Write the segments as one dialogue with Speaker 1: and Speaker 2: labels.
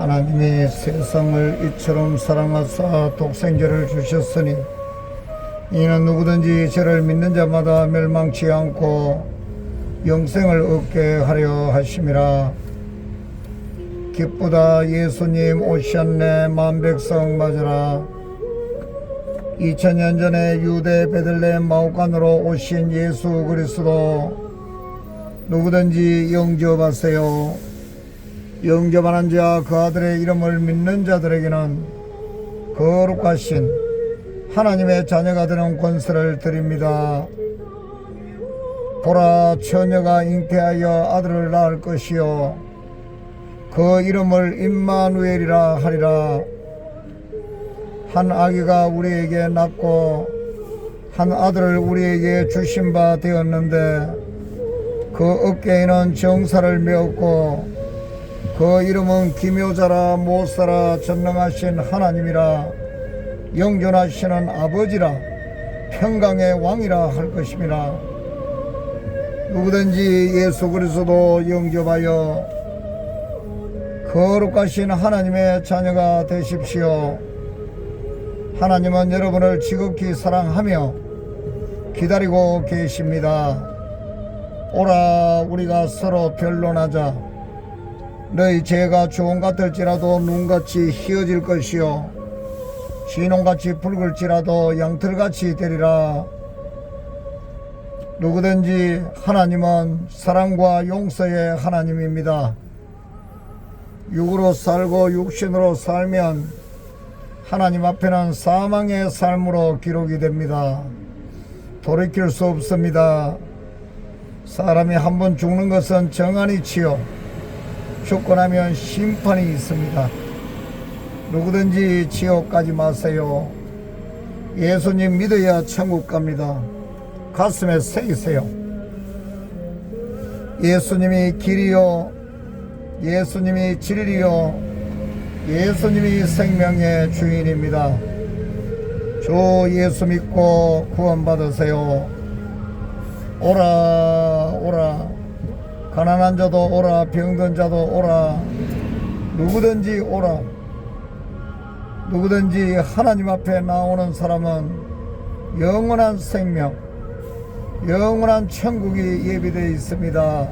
Speaker 1: 하나님이 세상을 이처럼 사랑하사 독생자를 주셨으니 이는 누구든지 저를 믿는 자마다 멸망치 않고 영생을 얻게 하려 하심이라. 기쁘다 예수님 오셨네 만백성 맞으라. 2000년 전에 유대 베들레헴 마옥간으로 오신 예수 그리스도 누구든지 영접하세요 영접하는 자그 아들의 이름을 믿는 자들에게는 거룩하신 하나님의 자녀가 되는 권세를 드립니다. 보라 처녀가 잉태하여 아들을 낳을 것이요 그 이름을 임마누엘이라 하리라 한 아기가 우리에게 낳고 한 아들을 우리에게 주신 바 되었는데 그 어깨에는 정사를 메었고 그 이름은 기묘자라 못사라 전능하신 하나님이라 영존하시는 아버지라 평강의 왕이라 할 것입니다. 누구든지 예수 그리스도 영접하여 거룩하신 하나님의 자녀가 되십시오. 하나님은 여러분을 지극히 사랑하며 기다리고 계십니다. 오라 우리가 서로 변론하자. 너희 죄가 주홍 같을지라도 눈같이 희어질 것이요. 진홍같이 붉을지라도 양털같이 되리라. 누구든지 하나님은 사랑과 용서의 하나님입니다. 육으로 살고 육신으로 살면 하나님 앞에는 사망의 삶으로 기록이 됩니다. 돌이킬 수 없습니다. 사람이 한 번 죽는 것은 정한이치요 죽고 나면 심판이 있습니다. 누구든지 지옥 가지 마세요. 예수님 믿어야 천국 갑니다. 가슴에 새기세요. 예수님이 길이요. 예수님이 진리요. 예수님이 생명의 주인입니다. 주 예수 믿고 구원받으세요. 오라. 가난한 자도 오라 병든 자도 오라. 누구든지 오라. 누구든지 하나님 앞에 나오는 사람은 영원한 생명 영원한 천국이 예비되어 있습니다.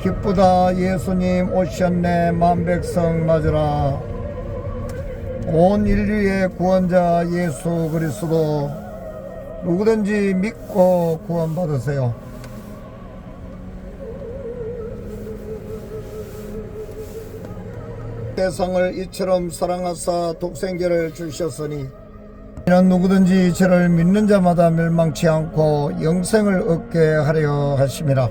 Speaker 1: 기쁘다 예수님 오셨네 만백성 맞으라. 온 인류의 구원자 예수 그리스도 누구든지 믿고 구원받으세요 세상을 이처럼 사랑하사 독생자를 주셨으니 이는 누구든지 저를 믿는 자마다 멸망치 않고 영생을 얻게 하려 하심이라